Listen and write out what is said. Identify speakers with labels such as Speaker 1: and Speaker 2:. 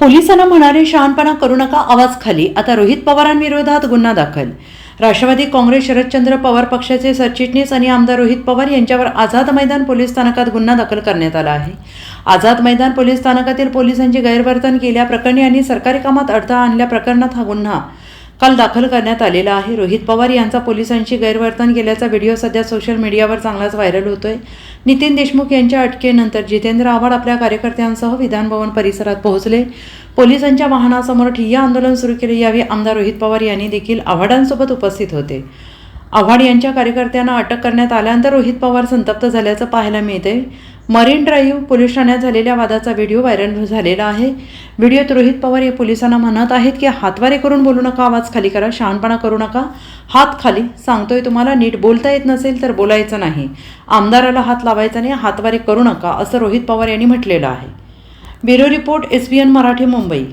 Speaker 1: पोलिसांना म्हणाले शहाणपणा करू नका आवाज खाली. आता रोहित पवारांविरोधात गुन्हा दाखल. राष्ट्रवादी काँग्रेस शरदचंद्र पवार पक्षाचे सरचिटणीस आणि आमदार रोहित पवार यांच्यावर आझाद मैदान पोलीस स्थानकात गुन्हा दाखल करण्यात आला आहे. आझाद मैदान पोलीस स्थानकातील पोलिसांची गैरवर्तन केल्याप्रकरणी आणि सरकारी कामात अडथळा आणल्या प्रकरणात हा गुन्हा काल दाखल करण्यात आलेला आहे. रोहित पवार यांचा पोलिसांशी गैरवर्तन केल्याचा व्हिडिओ सध्या सोशल मीडियावर चांगलाच व्हायरल होतोय. नितीन देशमुख यांच्या अटकेनंतर जितेंद्र आव्हाड आपल्या कार्यकर्त्यांसह विधानभवन परिसरात पोहोचले. पोलिसांच्या वाहनासमोर ठिय्या आंदोलन सुरू केले. यावेळी आमदार रोहित पवार यांनी देखील आव्हाडांसोबत उपस्थित होते. आव्हाड यांच्या कार्यकर्त्यांना अटक करण्यात आल्यानंतर रोहित पवार संतप्त झाल्याचं पाहायला मिळते मरीन ड्राईव्ह पोलीस ठाण्यात झालेल्या वादाचा व्हिडिओ व्हायरल झालेला आहे. व्हिडिओत रोहित पवार हे पोलिसांना म्हणत आहेत की हातवारे करून बोलू नका आवाज खाली करा शहाणपणा करू नका. हात खाली सांगतोय तुम्हाला नीट बोलता येत नसेल तर बोलायचं नाही. आमदाराला हात लावायचा नाही हातवारे करू नका असं रोहित पवार यांनी म्हटलेलं आहे. Bureau report S B N Marathi Mumbai.